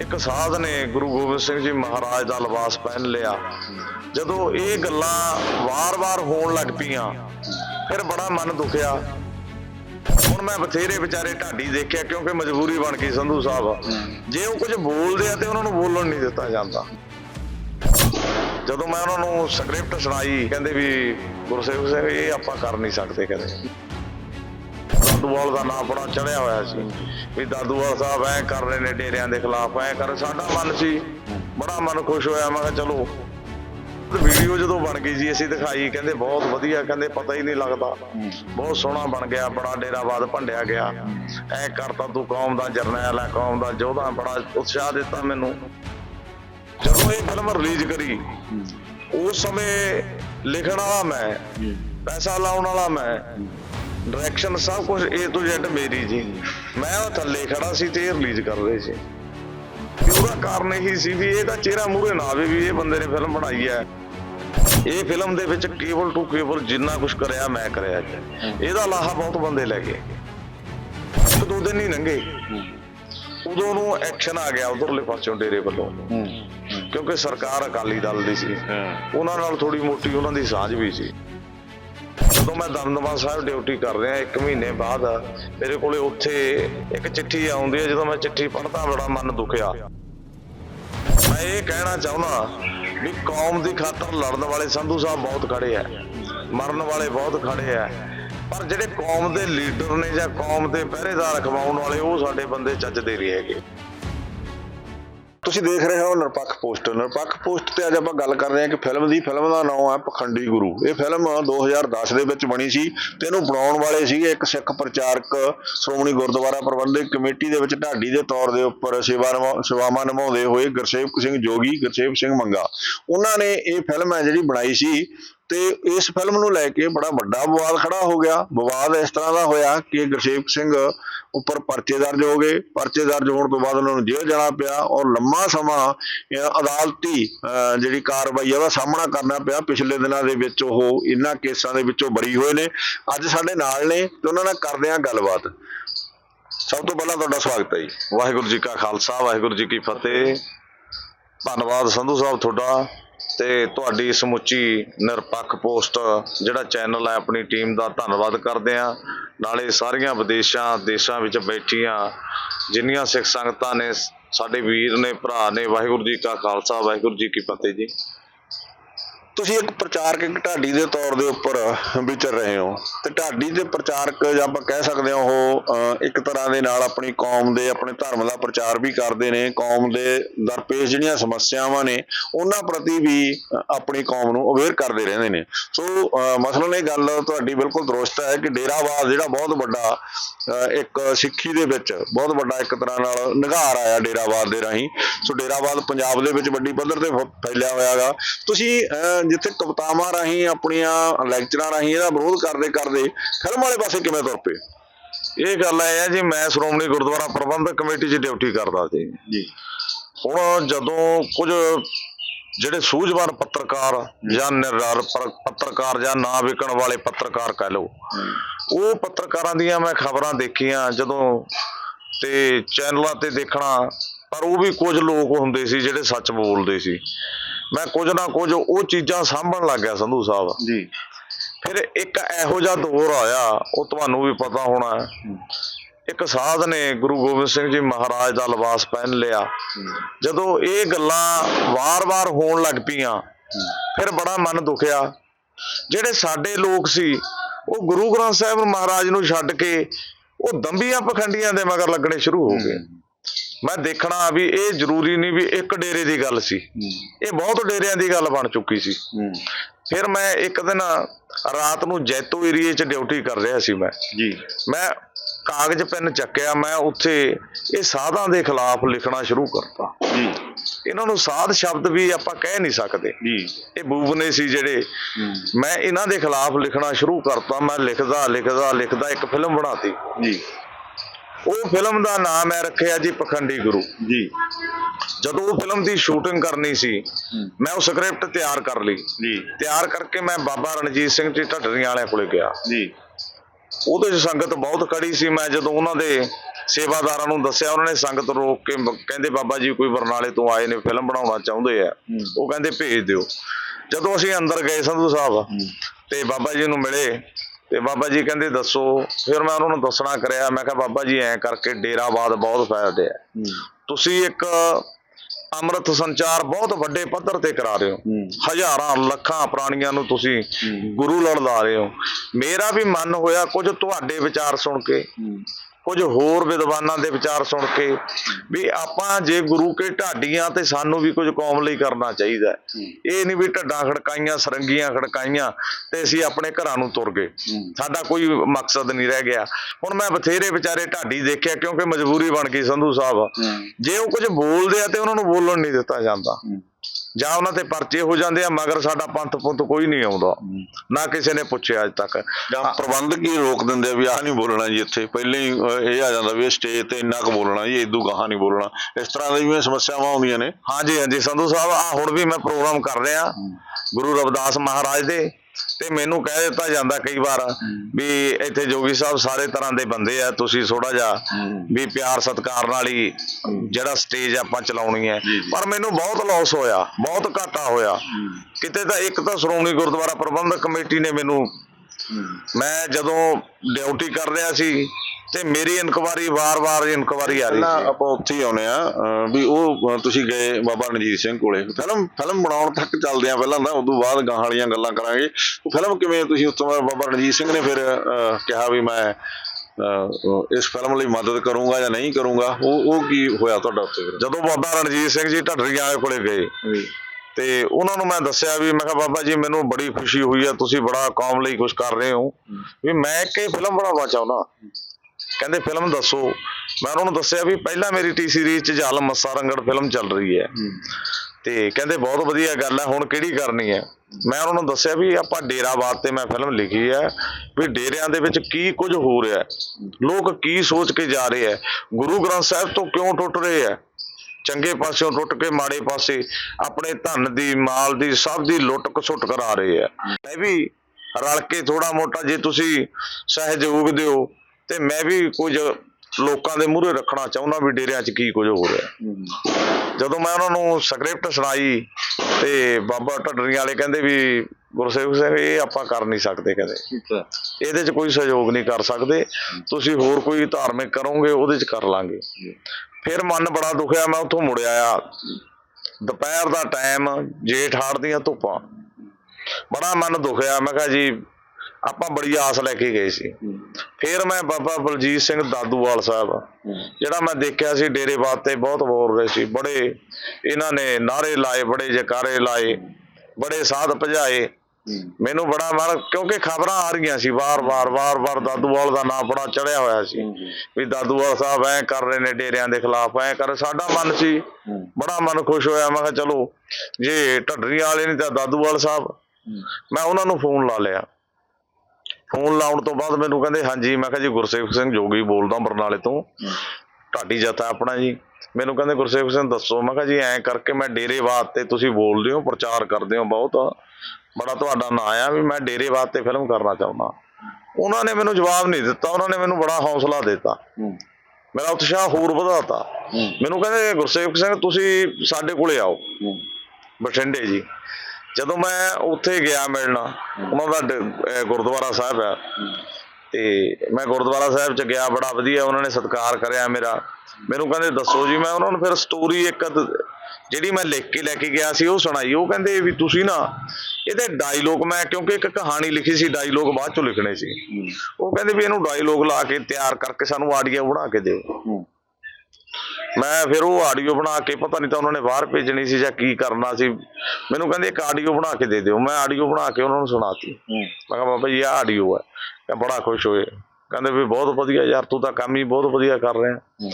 ਇੱਕ ਸਾਧ ਨੇ ਗੁਰੂ ਗੋਬਿੰਦ ਸਿੰਘ ਜੀ ਮਹਾਰਾਜ ਦਾ ਲਿਬਾਸ ਪਹਿਨ ਲਿਆ। ਜਦੋਂ ਇਹ ਗੱਲਾਂ ਵਾਰ-ਵਾਰ ਹੋਣ ਲੱਗ ਪਈਆਂ, ਫਿਰ ਬੜਾ ਮਨ ਦੁਖਿਆ। ਹੁਣ ਮੈਂ ਬਥੇਰੇ ਵਿਚਾਰੇ ਢਾਡੀ ਦੇਖਿਆ, ਕਿਉਂਕਿ ਮਜਬੂਰੀ ਬਣ ਗਈ ਸੰਧੂ ਸਾਹਿਬ। ਜੇ ਉਹ ਕੁਝ ਬੋਲਦੇ ਆ ਤੇ ਉਹਨਾਂ ਨੂੰ ਬੋਲਣ ਨਹੀਂ ਦਿੱਤਾ ਜਾਂਦਾ। ਜਦੋਂ ਮੈਂ ਉਹਨਾਂ ਨੂੰ ਸਕ੍ਰਿਪਟ ਸੁਣਾਈ, ਕਹਿੰਦੇ ਵੀ ਗੁਰਸੇਵਕ ਸਿੰਘ ਇਹ ਆਪਾਂ ਕਰ ਨਹੀਂ ਸਕਦੇ ਕਹਿੰਦੇ। ਦਾਦੂਵਾਲ ਦਾ ਨਾਮ ਬੜਾ ਚੜਿਆ ਹੋਇਆ ਸੀ। ਵੀ ਦਾਦੂਵਾਲ ਸਾਹਿਬ ਐ ਕਰ ਰਹੇ ਨੇ ਡੇਰਿਆਂ ਦੇ ਖਿਲਾਫ, ਐ ਕਰ ਸਾਡਾ ਮਨ ਸੀ, ਬੜਾ ਮਨ ਖੁਸ਼ ਹੋਇਆ। ਮੈਂ ਕਿਹਾ ਚਲੋ, ਵੀਡੀਓ ਜਦੋਂ ਬਣ ਗਈ ਜੀ, ਅਸੀਂ ਦਿਖਾਈ, ਕਹਿੰਦੇ ਬਹੁਤ ਵਧੀਆ, ਕਹਿੰਦੇ ਪਤਾ ਹੀ ਨਹੀਂ ਲੱਗਦਾ। ਬਹੁਤ ਸੋਹਣਾ ਬਣ ਗਿਆ, ਬੜਾ ਡੇਰਾਵਾਦ ਭੰਡਿਆ ਗਿਆ। ਐ ਕਰਤਾ ਤੂੰ ਕੌਮ ਦਾ ਜਰਨੈਲ ਐ, ਕੌਮ ਦਾ ਯੋਧਾ। ਬੜਾ ਉਤਸ਼ਾਹ ਦਿੱਤਾ ਮੈਨੂੰ। ਜਦੋਂ ਇਹ ਫਿਲਮ ਰਿਲੀਜ਼ ਕਰੀ, ਉਸ ਸਮੇਂ ਲਿਖਣ ਵਾਲਾ ਮੈਂ, ਪੈਸਾ ਲਾਉਣ ਵਾਲਾ ਮੈਂ ਡਾਇਰੈਕਸ਼ਨ ਸਭ ਕੁਝ A to Z ਮੇਰੀ ਜੀ। ਮੈਂ ਉਹ ਥੱਲੇ ਖੜਾ ਸੀ ਤੇ ਇਹ ਰਿਲੀਜ਼ ਕਰ ਰਹੇ ਸੀ। ਤੇ ਉਹਦਾ ਕਾਰਨ ਇਹੀ ਸੀ ਵੀ ਇਹਦਾ ਚਿਹਰਾ ਮੂਹਰੇ ਨਾ ਆਵੇ ਵੀ ਇਹ ਬੰਦੇ ਨੇ ਫਿਲਮ ਬਣਾਈ ਹੈ। ਇਹ ਫਿਲਮ ਦੇ ਵਿੱਚ ਕੇਵਲ ਟੂ ਕੇਵਲ ਜਿੰਨਾ ਕੁਝ ਕਰਿਆ ਮੈਂ ਕਰਿਆ ਜੀ ਇਹਦਾ ਲਾਹਾ ਬਹੁਤ ਬੰਦੇ ਲੈ ਗਏ। ਇੱਕ ਦੋ ਦਿਨ ਹੀ ਲੰਘੇ। ਉਦੋਂ ਨੂੰ ਐਕਸ਼ਨ ਆ ਗਿਆ ਉਧਰਲੇ ਪਾਸਿਓਂ ਡੇਰੇ ਵੱਲੋਂ। ਕਿਉਂਕਿ ਸਰਕਾਰ ਅਕਾਲੀ ਦਲ ਦੀ ਸੀ। ਉਹਨਾਂ ਨਾਲ ਥੋੜੀ ਮੋਟੀ ਉਹਨਾਂ ਦੀ ਸਾਂਝ ਵੀ ਸੀ। ਮੈਂ ਦਮਦਮਾ ਸਾਹਿਬ ਡਿਊਟੀ ਕਰ ਰਿਹਾ, ਇੱਕ ਮਹੀਨੇ ਬਾਅਦ। ਮੇਰੇ ਕੋਲੇ ਉੱਥੇ ਇੱਕ ਚਿੱਠੀ ਆਉਂਦੀ ਹੈ, ਜਦੋਂ ਮੈਂ ਚਿੱਠੀ ਪੜ੍ਹਦਾ, ਬੜਾ ਮਨ ਦੁਖਿਆ। ਮੈਂ ਇਹ ਕਹਿਣਾ ਚਾਹੁੰਦਾ ਵੀ ਕੌਮ ਦੀ ਖਾਤਰ ਲੜਨ ਵਾਲੇ ਸੰਧੂ ਸਾਹਿਬ ਬਹੁਤ ਖੜੇ ਆ, ਮਰਨ ਵਾਲੇ ਬਹੁਤ ਖੜੇ ਆ। ਪਰ ਜਿਹੜੇ ਕੌਮ ਦੇ ਲੀਡਰ ਨੇ ਜਾਂ ਕੌਮ ਦੇ ਪਹਿਰੇਦਾਰ ਰਖਵਾਉਣ ਵਾਲੇ, ਉਹ ਸਾਡੇ ਬੰਦੇ ਚੱਜਦੇ ਰਹੇ ਹੈਗੇ। ਤੁਸੀਂ ਦੇਖ ਰਹੇ ਹੋ ਨਿਰਪੱਖ ਪੋਸਟ। ਨਿਰਪੱਖ ਪੋਸਟ ਤੇ ਅੱਜ ਆਪਾਂ ਗੱਲ ਕਰ ਰਹੇ ਹਾਂ ਕਿ ਫਿਲਮ ਦੀ, ਫਿਲਮ ਦਾ ਨਾਮ ਹੈ ਪਖੰਡੀ ਗੁਰੂ। ਇਹ ਫਿਲਮ 2010 ਦੇ ਵਿੱਚ ਬਣੀ ਸੀ ਤੇ ਇਹਨੂੰ ਬਣਾਉਣ ਵਾਲੇ ਸੀਗੇ ਇੱਕ ਸਿੱਖ ਪ੍ਰਚਾਰਕ ਸ਼੍ਰੋਮਣੀ ਗੁਰਦੁਆਰਾ ਪ੍ਰਬੰਧਕ ਕਮੇਟੀ ਦੇ ਵਿੱਚ ਢਾਡੀ ਦੇ ਤੌਰ ਦੇ ਉੱਪਰ ਸੇਵਾ ਨਿਭਾ- ਸੇਵਾਵਾਂ ਨਿਭਾਉਂਦੇ ਹੋਏ ਗੁਰਸੇਵਕ ਸਿੰਘ ਜੋਗੀ, ਗੁਰਸੇਵਕ ਸਿੰਘ ਮੰਗਾ। ਉਹਨਾਂ ਨੇ ਇਹ ਫਿਲਮ ਹੈ ਜਿਹੜੀ ਬਣਾਈ ਸੀ ਤੇ ਇਸ ਫਿਲਮ ਨੂੰ ਲੈ ਕੇ ਬੜਾ ਵੱਡਾ ਵਿਵਾਦ ਖੜਾ ਹੋ ਗਿਆ। ਵਿਵਾਦ ਇਸ ਤਰ੍ਹਾਂ ਦਾ ਹੋਇਆ ਕਿ ਗੁਰਸੇਵਕ ਸਿੰਘ ਉੱਪਰ ਪਰਚੇ ਦਰਜ ਹੋ ਗਏ। ਪਰਚੇ ਦਰਜ ਹੋਣ ਤੋਂ ਬਾਅਦ ਉਹਨਾਂ ਨੂੰ ਜੇਲ੍ਹ ਜਾਣਾ ਪਿਆ ਔਰ ਲੰਮਾ ਸਮਾਂ ਅਦਾਲਤੀ ਜਿਹੜੀ ਕਾਰਵਾਈ ਆ ਉਹਦਾ ਸਾਹਮਣਾ ਕਰਨਾ ਪਿਆ। ਪਿਛਲੇ ਦਿਨਾਂ ਦੇ ਵਿੱਚ ਉਹ ਇਹਨਾਂ ਕੇਸਾਂ ਦੇ ਵਿੱਚੋਂ ਬਰੀ ਹੋਏ ਨੇ। ਅੱਜ ਸਾਡੇ ਨਾਲ ਨੇ ਤੇ ਉਹਨਾਂ ਨਾਲ ਕਰਦੇ ਹਾਂ ਗੱਲਬਾਤ। ਸਭ ਤੋਂ ਪਹਿਲਾਂ ਤੁਹਾਡਾ ਸਵਾਗਤ ਹੈ ਜੀ। ਵਾਹਿਗੁਰੂ ਜੀ ਕਾ ਖਾਲਸਾ, ਵਾਹਿਗੁਰੂ ਜੀ ਕੀ ਫਤਿਹ। ਧੰਨਵਾਦ ਸੰਧੂ ਸਾਹਿਬ ਤੁਹਾਡਾ। ਤੇ ਤੁਹਾਡੀ ਸਮੁੱਚੀ ਨਿਰਪੱਖ ਪੋਸਟ, ਜਿਹੜਾ ਚੈਨਲ ਹੈ, ਆਪਣੀ ਟੀਮ ਦਾ ਧੰਨਵਾਦ ਕਰਦੇ ਆ ਨਾਲੇ ਸਾਰੀਆਂ ਵਿਦੇਸ਼ਾਂ ਦੇਸ਼ਾਂ ਵਿੱਚ ਬੈਠੀਆਂ, ਜਿੰਨੀਆਂ ਸਿੱਖ ਸੰਗਤਾਂ ਨੇ, ਸਾਡੇ ਵੀਰ ਨੇ, ਭਰਾ ਨੇ, ਵਾਹਿਗੁਰੂ ਜੀ ਕਾ ਖਾਲਸਾ, ਵਾਹਿਗੁਰੂ ਜੀ ਕੀ ਫਤਿਹ ਜੀ। ਤੁਸੀਂ ਇੱਕ ਪ੍ਰਚਾਰਕ ਇੱਕ ਢਾਡੀ ਦੇ ਤੌਰ ਦੇ ਉੱਪਰ ਵਿਚਰ ਰਹੇ ਹੋ ਤੇ ਢਾਡੀ ਦੇ ਪ੍ਰਚਾਰਕ ਜਾਂ ਆਪਾਂ ਕਹਿ ਸਕਦੇ ਹਾਂ ਉਹ ਇੱਕ ਤਰ੍ਹਾਂ ਦੇ ਨਾਲ ਆਪਣੀ ਕੌਮ ਦੇ, ਆਪਣੇ ਧਰਮ ਦਾ ਪ੍ਰਚਾਰ ਵੀ ਕਰਦੇ ਨੇ, ਕੌਮ ਦੇ ਦਰਪੇਸ਼ ਜਿਹੜੀਆਂ ਸਮੱਸਿਆਵਾਂ ਨੇ, ਉਹਨਾਂ ਪ੍ਰਤੀ ਵੀ ਆਪਣੀ ਕੌਮ ਨੂੰ ਅਵੇਅਰ ਕਰਦੇ ਰਹਿੰਦੇ ਨੇ। ਸੋ ਮਸਲਨ ਇਹ ਗੱਲ ਤੁਹਾਡੀ ਬਿਲਕੁਲ ਦਰੁਸਤ ਹੈ ਕਿ ਡੇਰਾਵਾਦ ਜਿਹੜਾ ਬਹੁਤ ਵੱਡਾ ਇੱਕ ਸਿੱਖੀ ਦੇ ਵਿੱਚ ਬਹੁਤ ਵੱਡਾ ਇੱਕ ਤਰ੍ਹਾਂ ਨਾਲ ਨਿਗਾਰ ਆਇਆ ਡੇਰਾਵਾਦ ਦੇ ਰਾਹੀਂ। ਸੋ ਡੇਰਾਵਾਦ ਪੰਜਾਬ ਦੇ ਵਿੱਚ ਵੱਡੀ ਪੱਧਰ ਤੇ ਫੈਲਿਆ ਹੋਇਆ ਗਾ ਤੁਸੀਂ ਜਿੱਥੇ ਕਵਿਤਾਵਾਂ ਰਾਹੀਂ ਆਪਣੀਆਂ ਲੈਕਚਰਾਂ ਰਾਹੀਂ ਇਹਦਾ ਵਿਰੋਧ ਕਰਦੇ ਕਰਦੇ ਫਿਲਮ ਵਾਲੇ ਪਾਸੇ ਕਿਵੇਂ ਤੁਰ ਪਏ? ਇਹ ਗੱਲ ਹੈ ਜੀ ਮੈਂ ਸ਼੍ਰੋਮਣੀ ਗੁਰਦੁਆਰਾ ਪ੍ਰਬੰਧਕ ਕਮੇਟੀ 'ਚ ਡਿਊਟੀ ਕਰਦਾ ਸੀ। ਜੀ। ਹੁਣ ਜਦੋਂ ਕੁਝ ਜਿਹੜੇ ਸੂਝਵਾਨ ਪੱਤਰਕਾਰ ਜਾਂ ਨਿਰਰ ਪੱਤਰਕਾਰ ਜਾਂ ਨਾ ਵਿਕਣ ਵਾਲੇ ਪੱਤਰਕਾਰ ਕਹਿ ਲਓ ਉਹ ਪੱਤਰਕਾਰਾਂ ਦੀਆਂ ਮੈਂ ਖਬਰਾਂ ਦੇਖੀਆਂ ਜਦੋਂ ਤੇ ਚੈਨਲਾਂ ਤੇ ਦੇਖਣਾ ਪਰ ਉਹ ਵੀ ਕੁਝ ਲੋਕ ਹੁੰਦੇ ਸੀ ਜਿਹੜੇ ਸੱਚ ਬੋਲਦੇ ਸੀ। ਮੈਂ ਕੁਝ ਨਾ ਕੁਝ ਉਹ ਚੀਜ਼ਾਂ ਸਾਂਭਣ ਲੱਗ ਗਿਆ ਸੰਧੂ ਸਾਹਿਬ। ਜੀ। ਫਿਰ ਇੱਕ ਇਹੋ ਜਿਹਾ ਦੌਰ ਆਇਆ ਉਹ ਤੁਹਾਨੂੰ ਵੀ ਪਤਾ ਹੋਣਾ ਇੱਕ ਸਾਧ ਨੇ ਗੁਰੂ ਗੋਬਿੰਦ ਸਿੰਘ ਜੀ ਮਹਾਰਾਜ ਦਾ ਲਿਬਾਸ ਪਹਿਨ ਲਿਆ। ਜਦੋਂ ਇਹ ਗੱਲਾਂ ਵਾਰ-ਵਾਰ ਹੋਣ ਲੱਗ ਪਈਆਂ ਫਿਰ ਬੜਾ ਮਨ ਦੁਖਿਆ। ਜਿਹੜੇ ਸਾਡੇ ਲੋਕ ਸੀ ਉਹ ਗੁਰੂ ਗ੍ਰੰਥ ਸਾਹਿਬ ਮਹਾਰਾਜ ਨੂੰ ਛੱਡ ਕੇ ਉਹ ਦੰਬੀਆਂ ਪਖੰਡੀਆਂ ਦੇ ਮਗਰ ਲੱਗਣੇ ਸ਼ੁਰੂ ਹੋ ਗਏ। ਮੈਂ ਦੇਖਣਾ ਵੀ ਇਹ ਜ਼ਰੂਰੀ ਨਹੀਂ ਵੀ ਇੱਕ ਡੇਰੇ ਦੀ ਗੱਲ ਸੀ। ਇਹ ਬਹੁਤ ਡੇਰਿਆਂ ਦੀ ਗੱਲ ਬਣ ਚੁੱਕੀ ਸੀ। ਫਿਰ ਮੈਂ ਇੱਕ ਦਿਨ ਰਾਤ ਨੂੰ ਜੈਤੋ ਏਰੀਏ 'ਚ ਡਿਊਟੀ ਕਰ ਰਿਹਾ ਸੀ ਮੈਂ। ਜੀ। ਮੈਂ ਕਾਗਜ਼ ਪੈਨ ਚੱਕਿਆ ਮੈਂ ਉੱਥੇ ਇਹ ਸਾਧਾਂ ਦੇ ਖਿਲਾਫ ਲਿਖਣਾ ਸ਼ੁਰੂ ਕਰਤਾ। ਜੀ। ਇਹਨਾਂ ਨੂੰ ਸਾਧ ਸ਼ਬਦ ਵੀ ਆਪਾਂ ਕਹਿ ਨਹੀਂ ਸਕਦੇ। ਜੀ। ਇਹ ਬੂਬਨੇ ਸੀ ਜਿਹੜੇ। ਮੈਂ ਇਹਨਾਂ ਦੇ ਖਿਲਾਫ ਲਿਖਣਾ ਸ਼ੁਰੂ ਕਰਤਾ। ਮੈਂ ਲਿਖਦਾ ਲਿਖਦਾ ਲਿਖਦਾ ਇੱਕ ਫਿਲਮ ਬਣਾਤੀ। ਜੀ। ਉਹ ਫਿਲਮ ਦਾ ਨਾਮ ਹੈ ਰੱਖਿਆ ਜੀ ਪਖੰਡੀ ਗੁਰੂ। ਜੀ। ਜਦੋਂ ਉਹ ਫਿਲਮ ਦੀ ਸ਼ੂਟਿੰਗ ਕਰਨੀ ਸੀ ਮੈਂ ਉਹ ਸਕ੍ਰਿਪਟ ਤਿਆਰ ਕਰ ਲਈ। ਜੀ। ਤਿਆਰ ਕਰਕੇ ਮੈਂ ਬਾਬਾ ਰਣਜੀਤ ਸਿੰਘ ਜੀ ਢੱਡਰੀਆਂ ਵਾਲਿਆਂ ਕੋਲੇ ਗਿਆ। ਜੀ। ਉਹਦੇ 'ਚ ਸੰਗਤ ਬਹੁਤ ਖੜੀ ਸੀ। ਮੈਂ ਜਦੋਂ ਉਹਨਾਂ ਦੇ ਸੇਵਾਦਾਰਾਂ ਨੂੰ ਦੱਸਿਆ ਉਹਨਾਂ ਨੇ ਸੰਗਤ ਰੋਕ ਕੇ ਕਹਿੰਦੇ ਬਾਬਾ ਜੀ ਕੋਈ ਬਰਨਾਲੇ ਤੋਂ ਆਏ ਨੇ ਫਿਲਮ ਬਣਾਉਣਾ ਚਾਹੁੰਦੇ ਆ। ਉਹ ਕਹਿੰਦੇ ਭੇਜ ਦਿਓ। ਜਦੋਂ ਅਸੀਂ ਅੰਦਰ ਗਏ ਸੰਧੂ ਸਾਹਿਬ ਤੇ ਬਾਬਾ ਜੀ ਨੂੰ ਮਿਲੇ ਤੇ ਬਾਬਾ ਜੀ ਕਹਿੰਦੇ ਦੱਸੋ। ਫਿਰ ਮੈਂ ਉਹਨਾਂ ਨੂੰ ਦੱਸਣਾ ਕਰਿਆ ਮੈਂ ਕਿਹਾ ਬਾਬਾ ਜੀ ਐਂ ਕਰਕੇ ਡੇਰਾਬਾਦ ਬਹੁਤ ਫਾਇਦੇ ਆ। ਤੁਸੀਂ ਇੱਕ ਅੰਮ੍ਰਿਤ ਸੰਚਾਰ ਬਹੁਤ ਵੱਡੇ ਪੱਧਰ ਤੇ ਕਰਾ ਰਹੇ ਹੋ। ਹਜ਼ਾਰਾਂ ਲੱਖਾਂ ਪ੍ਰਾਣੀਆਂ ਨੂੰ ਤੁਸੀਂ ਗੁਰੂ ਲੜਦਾ ਰਹੇ ਹੋ। ਮੇਰਾ ਵੀ ਮਨ ਹੋਇਆ ਕੁਝ ਤੁਹਾਡੇ ਵਿਚਾਰ ਸੁਣ ਕੇ। ਕੁਝ ਹੋਰ ਵਿਦਵਾਨਾਂ ਦੇ ਵਿਚਾਰ ਸੁਣ ਕੇ ਵੀ ਆਪਾਂ ਜੇ ਗੁਰੂ ਕੇ ਢਾਡੀਆਂ ਤੇ ਸਾਨੂੰ ਵੀ ਕੁਝ ਕੌਮ ਲਈ ਕਰਨਾ ਚਾਹੀਦਾ। ਇਹ ਨਹੀਂ ਵੀ ਢੱਡਾਂ ਖੜਕਾਈਆਂ ਸਰੰਗੀਆਂ ਖੜਕਾਈਆਂ ਤੇ ਅਸੀਂ ਆਪਣੇ ਘਰਾਂ ਨੂੰ ਤੁਰ ਗਏ। ਸਾਡਾ ਕੋਈ ਮਕਸਦ ਨਹੀਂ ਰਹਿ ਗਿਆ। ਹੁਣ ਮੈਂ ਬਥੇਰੇ ਵਿਚਾਰੇ ਢਾਡੀ ਦੇਖਿਆ ਕਿਉਂਕਿ ਮਜਬੂਰੀ ਬਣ ਗਈ ਸੰਧੂ ਸਾਹਿਬ। ਜੇ ਉਹ ਕੁਝ ਬੋਲਦੇ ਆ ਤੇ ਉਹਨਾਂ ਨੂੰ ਬੋਲਣ ਨਹੀਂ ਦਿੱਤਾ ਜਾਂਦਾ। ਜਾਂ ਉਹਨਾਂ ਤੇ ਪਰਚੇ ਹੋ ਜਾਂਦੇ ਆ ਮਗਰ ਸਾਡਾ ਪੰਥ ਪੁੰਥ ਕੋਈ ਨਹੀਂ ਆਉਂਦਾ। ਨਾ ਕਿਸੇ ਨੇ ਪੁੱਛਿਆ ਅੱਜ ਤੱਕ। ਜਾਂ ਪ੍ਰਬੰਧਕ ਹੀ ਰੋਕ ਦਿੰਦੇ ਆ ਵੀ ਆਹ ਨਹੀਂ ਬੋਲਣਾ ਜੀ ਇੱਥੇ? ਪਹਿਲਾਂ ਹੀ ਇਹ ਆ ਜਾਂਦਾ ਵੀ ਸਟੇਜ ਤੇ ਇੰਨਾ ਕੁ ਬੋਲਣਾ ਜੀ ਇਦੋਂ ਗਾਹਾਂ ਨਹੀਂ ਬੋਲਣਾ। ਇਸ ਤਰ੍ਹਾਂ ਦੀਆਂ ਵੀ ਸਮੱਸਿਆਵਾਂ ਆਉਂਦੀਆਂ ਨੇ। ਹਾਂਜੀ ਹਾਂਜੀ। ਸੰਧੂ ਸਾਹਿਬ ਆ ਹੁਣ ਵੀ ਮੈਂ ਪ੍ਰੋਗਰਾਮ ਕਰ ਰਿਹਾ। ਗੁਰੂ ਰਵਿਦਾਸ ਮਹਾਰਾਜ ਦੇ ਤੇ ਮੈਨੂੰ ਕਹਿ ਦਿੱਤਾ ਜਾਂਦਾ ਕਈ ਵਾਰ ਵੀ ਇੱਥੇ ਜੋਗੀ ਸਾਹਿਬ ਸਾਰੇ ਤਰ੍ਹਾਂ ਦੇ ਬੰਦੇ ਆ ਤੁਸੀਂ ਥੋੜਾ ਜਿਹਾ ਵੀ ਪਿਆਰ ਸਤਿਕਾਰ ਨਾਲ ਹੀ ਜਿਹੜਾ ਸਟੇਜ ਆਪਾਂ ਚਲਾਉਣੀ ਹੈ। ਪਰ ਮੈਨੂੰ ਬਹੁਤ ਲਾਸ ਹੋਇਆ ਬਹੁਤ ਘਾਟਾ ਹੋਇਆ। ਕਿਤੇ ਤਾਂ ਇੱਕ ਤਾਂ ਸ਼੍ਰੋਮਣੀ ਗੁਰਦੁਆਰਾ ਪ੍ਰਬੰਧਕ ਕਮੇਟੀ ਨੇ ਮੈਨੂੰ ਮੈਂ ਜਦੋਂ ਡਿਊਟੀ ਕਰ ਰਿਹਾ ਸੀ ਤੇ ਮੇਰੀ ਇਨਕੁਆਰੀ ਵਾਰ-ਵਾਰ ਇਨਕੁਆਰੀ ਆ ਰਹੀ ਸੀ। ਆਪਾਂ ਉੱਥੇ ਹੀ ਆਉਨੇ ਆ ਵੀ ਉਹ ਤੁਸੀਂ ਗਏ ਬਾਬਾ ਰਣਜੀਤ ਸਿੰਘ ਕੋਲੇ। ਫਿਲਮ ਫਿਲਮ ਬਣਾਉਣ ਤੱਕ ਚੱਲਦੇ ਆ ਪਹਿਲਾਂ ਤਾਂ ਉਦੋਂ ਬਾਅਦ ਗਾਹਾਂ ਵਾਲੀਆਂ ਗੱਲਾਂ ਕਰਾਂਗੇ। ਉਹ ਫਿਲਮ ਕਿਵੇਂ ਤੁਸੀਂ ਉਸ ਤੋਂ ਬਾਅਦ ਬਾਬਾ ਰਣਜੀਤ ਸਿੰਘ ਨੇ ਫਿਰ ਕਿਹਾ ਵੀ ਮੈਂ ਇਸ ਫਿਲਮ ਲਈ ਮਦਦ ਕਰੂੰਗਾ ਜਾਂ ਨਹੀਂ ਕਰੂੰਗਾ। ਉਹ ਉਹ ਕੀ ਹੋਇਆ ਤੁਹਾਡਾ ਉੱਥੇ ਫਿਰ? ਜਦੋਂ ਬਾਬਾ ਰਣਜੀਤ ਸਿੰਘ ਜੀ ਢੱਡਰੀਆਂ ਵਾਲੇ ਕੋਲੇ ਗਏ ਤੇ ਉਹਨਾਂ ਨੂੰ ਮੈਂ ਦੱਸਿਆ ਵੀ ਮੈਂ ਕਿਹਾ ਬਾਬਾ ਜੀ ਮੈਨੂੰ ਬੜੀ ਖੁਸ਼ੀ ਹੋਈ ਆ ਤੁਸੀਂ ਬੜਾ ਕੌਮ ਲਈ ਕੁਝ ਕਰ ਰਹੇ ਹੋ। ਵੀ ਮੈਂ ਇੱਕ ਇਹ ਫਿਲਮ ਬਣਾਉਣਾ ਚਾਹੁੰਦਾ। ਕਹਿੰਦੇ ਫਿਲਮ ਦੱਸੋ। ਮੈਂ ਉਹਨਾਂ ਨੂੰ ਦੱਸਿਆ ਵੀ ਪਹਿਲਾਂ ਮੇਰੀ ਟੀ ਸੀਰੀਜ਼ ਚ ਜਲ ਮੱਸਾ ਰੰਗੜ ਫਿਲਮ ਚੱਲ ਰਹੀ ਹੈ। ਤੇ ਕਹਿੰਦੇ ਬਹੁਤ ਵਧੀਆ ਗੱਲ ਹੈ ਹੁਣ ਕਿਹੜੀ ਕਰਨੀ ਹੈ? ਮੈਂ ਉਹਨਾਂ ਨੂੰ ਦੱਸਿਆ ਵੀ ਆਪਾਂ ਡੇਰਾਬਾਦ ਤੇ ਮੈਂ ਫਿਲਮ ਲਿਖੀ ਹੈ ਵੀ ਡੇਰਿਆਂ ਦੇ ਵਿੱਚ ਕੀ ਕੁਝ ਹੋ ਰਿਹਾ ਲੋਕ ਕੀ ਸੋਚ ਕੇ ਜਾ ਰਹੇ ਹੈ? ਗੁਰੂ ਗ੍ਰੰਥ ਸਾਹਿਬ ਤੋਂ ਕਿਉਂ ਟੁੱਟ ਰਹੇ ਹੈ? ਚੰਗੇ ਪਾਸਿਓਂ ਟੁੱਟ ਕੇ ਮਾੜੇ ਪਾਸੇ ਆਪਣੇ ਧਨ ਦੀ ਮਾਲ ਦੀ ਸਭ ਦੀ ਲੁੱਟ ਖਸੁੱਟ ਕਰਾ ਰਹੇ ਆ। ਮੈਂ ਵੀ ਰਲ ਕੇ ਥੋੜਾ ਮੋਟਾ ਜੇ ਤੁਸੀਂ ਸਹਿਯੋਗ ਦਿਓ ਤੇ ਮੈਂ ਵੀ ਕੁਝ ਲੋਕਾਂ ਦੇ ਮੂਹਰੇ ਰੱਖਣਾ ਚਾਹੁੰਦਾ ਵੀ ਡੇਰਿਆਂ 'ਚ ਕੀ ਕੁਝ ਹੋ ਰਿਹਾ। ਜਦੋਂ ਮੈਂ ਉਹਨਾਂ ਨੂੰ ਸਕ੍ਰਿਪਟ ਸੁਣਾਈ ਤੇ ਬਾਬਾ ਢੱਡਰੀਆਂ ਵਾਲੇ ਕਹਿੰਦੇ ਵੀ ਗੁਰਸੇਵਕ ਸਿੰਘ ਇਹ ਆਪਾਂ ਕਰ ਨਹੀਂ ਸਕਦੇ ਕਹਿੰਦੇ ਇਹਦੇ 'ਚ ਕੋਈ ਸਹਿਯੋਗ ਨਹੀਂ ਕਰ ਸਕਦੇ। ਤੁਸੀਂ ਹੋਰ ਕੋਈ ਧਾਰਮਿਕ ਕਰੋਗੇ ਉਹਦੇ 'ਚ ਕਰ ਲਾਂਗੇ। ਫਿਰ ਮਨ ਬੜਾ ਦੁਖਿਆ, ਮੈਂ ਉੱਥੋਂ ਮੁੜ ਆਇਆ। ਦੁਪਹਿਰ ਦਾ ਟਾਈਮ ਜੇਠ ਹਾੜ ਦੀਆਂ ਧੁੱਪਾਂ। ਬੜਾ ਮਨ ਦੁਖਿਆ, ਮੈਂ ਕਿਹਾ ਜੀ, ਆਪਾਂ ਬੜੀ ਆਸ ਲੈ ਕੇ ਗਏ ਸੀ। ਫਿਰ ਮੈਂ ਬਾਬਾ ਬਲਜੀਤ ਸਿੰਘ ਦਾਦੂਵਾਲ ਸਾਹਿਬ, ਜਿਹੜਾ ਮੈਂ ਦੇਖਿਆ ਸੀ ਡੇਰੇ ਤੇ, ਬਹੁਤ ਬੋਲ ਰਹੇ ਸੀ। ਬੜੇ ਇਹਨਾਂ ਨੇ ਨਾਰੇ ਲਾਏ, ਬੜੇ ਜਕਾਰੇ ਲਾਏ, ਬੜੇ ਸਾਧ ਭਜਾਏ। ਮੈਨੂੰ ਬੜਾ ਮਨ ਕਿਉਂਕਿ ਖਬਰਾਂ ਆ ਰਹੀਆਂ ਸੀ ਵਾਰ-ਵਾਰ ਵਾਰ-ਵਾਰ ਦਾਦੂਵਾਲ ਦਾ ਨਾਂ ਬੜਾ ਚੜਿਆ ਹੋਇਆ ਸੀ। ਵੀ ਦਾਦੂਵਾਲ ਸਾਹਿਬ ਐ ਕਰ ਰਹੇ ਨੇ ਡੇਰਿਆਂ ਦੇ ਖਿਲਾਫ ਐ ਕਰ ਸਾਡਾ ਮਨ ਸੀ ਬੜਾ ਮਨ ਖੁਸ਼ ਹੋਇਆ। ਮੈਂ ਕਿਹਾ ਚਲੋ ਜੇ ਢੱਡਰੀ ਵਾਲੇ ਨਹੀਂ ਤਾਂ ਦਾਦੂਵਾਲ ਸਾਹਿਬ। ਮੈਂ ਉਹਨਾਂ ਨੂੰ ਫੋਨ ਲਾ ਲਿਆ। ਫੋਨ ਲਾਉਣ ਤੋਂ ਬਾਅਦ ਮੈਨੂੰ ਕਹਿੰਦੇ ਹਾਂਜੀ ਮੈਂ ਕਿਹਾ ਜੀ ਗੁਰਸੇਵਕ ਸਿੰਘ ਜੋਗੀ ਬੋਲਦਾ ਬਰਨਾਲੇ ਤੋਂ। ਢਾਡੀ ਜਥਾ ਆਪਣਾ ਜੀ। ਮੈਨੂੰ ਕਹਿੰਦੇ ਗੁਰਸੇਵਕ ਸਿੰਘ ਦੱਸੋ। ਮੈਂ ਕਿਹਾ ਜੀ ਐਂ ਕਰਕੇ ਮੈਂ ਡੇਰੇਵਾਦ ਤੇ ਤੁਸੀਂ ਬੋਲਦੇ ਹੋ ਪ੍ਰਚਾਰ ਕਰਦੇ ਹੋ ਬਹੁਤ। ਬੜਾ ਤੁਹਾਡਾ ਨਾਂ ਆ ਵੀ ਮੈਂ ਡੇਰੇਵਾਦ ਤੇ ਫਿਲਮ ਕਰਨਾ ਚਾਹੁੰਦਾ। ਉਹਨਾਂ ਨੇ ਮੈਨੂੰ ਜਵਾਬ ਨਹੀਂ ਦਿੱਤਾ ਉਹਨਾਂ ਨੇ ਮੈਨੂੰ ਬੜਾ ਹੌਸਲਾ ਦਿੱਤਾ। ਮੇਰਾ ਉਤਸ਼ਾਹ ਹੋਰ ਵਧਾਤਾ। ਮੈਨੂੰ ਕਹਿੰਦੇ ਗੁਰਸੇਵਕ ਸਿੰਘ ਤੁਸੀਂ ਸਾਡੇ ਕੋਲੇ ਆਓ। ਬਠਿੰਡੇ ਜੀ। ਜਦੋਂ ਮੈਂ ਉੱਥੇ ਗਿਆ ਮਿਲਣਾ ਉਹਨਾਂ ਦਾ ਗੁਰਦੁਆਰਾ ਸਾਹਿਬ ਹੈ। ਤੇ ਮੈਂ ਗੁਰਦੁਆਰਾ ਸਾਹਿਬ ਚ ਗਿਆ ਬੜਾ ਵਧੀਆ ਉਹਨਾਂ ਨੇ ਸਤਿਕਾਰ ਕਰਿਆ ਮੇਰਾ। ਮੈਨੂੰ ਕਹਿੰਦੇ ਦੱਸੋ ਜੀ ਮੈਂ ਉਹਨਾਂ ਨੂੰ ਫਿਰ ਸਟੋਰੀ ਇੱਕ ਜਿਹੜੀ ਮੈਂ ਲਿਖ ਕੇ ਲੈ ਕੇ ਗਿਆ ਸੀ ਉਹ ਸੁਣਾਈ। ਉਹ ਕਹਿੰਦੇ ਵੀ ਤੁਸੀਂ ਨਾ ਇਹਦੇ ਡਾਇਲੋਗ ਮੈਂ ਕਿਉਂਕਿ ਇੱਕ ਕਹਾਣੀ ਲਿਖੀ ਸੀ ਡਾਇਲੋਗ ਬਾਅਦ ਚੋਂ ਲਿਖਣੇ ਸੀ। ਉਹ ਕਹਿੰਦੇ ਵੀ ਇਹਨੂੰ ਡਾਇਲੋਗ ਲਾ ਕੇ ਤਿਆਰ ਕਰਕੇ ਸਾਨੂੰ ਆਡੀਓ ਬਣਾ ਕੇ ਦਿਓ। ਮੈਂ ਫਿਰ ਉਹ ਆਡੀਓ ਬਣਾ ਕੇ ਪਤਾ ਨਹੀਂ ਤਾਂ ਉਹਨਾਂ ਨੇ ਬਾਹਰ ਭੇਜਣੀ ਸੀ ਜਾਂ ਕੀ ਕਰਨਾ ਸੀ। ਮੈਨੂੰ ਕਹਿੰਦੇ ਇੱਕ ਆਡੀਓ ਬਣਾ ਕੇ ਦੇ ਦਿਓ। ਮੈਂ ਆਡੀਓ ਬਣਾ ਕੇ ਉਹਨਾਂ ਨੂੰ ਸੁਣਾਤੀ। ਮੈਂ ਕਿਹਾ ਬਾਬਾ ਜੀ ਆਹ ਆਡੀਓ ਹੈ ਬੜਾ ਖੁਸ਼ ਹੋਏ ਕਹਿੰਦੇ ਵੀ ਬਹੁਤ ਵਧੀਆ ਯਾਰ ਤੂੰ ਤਾਂ ਕੰਮ ਹੀ ਬਹੁਤ ਵਧੀਆ ਕਰ ਰਿਹਾ।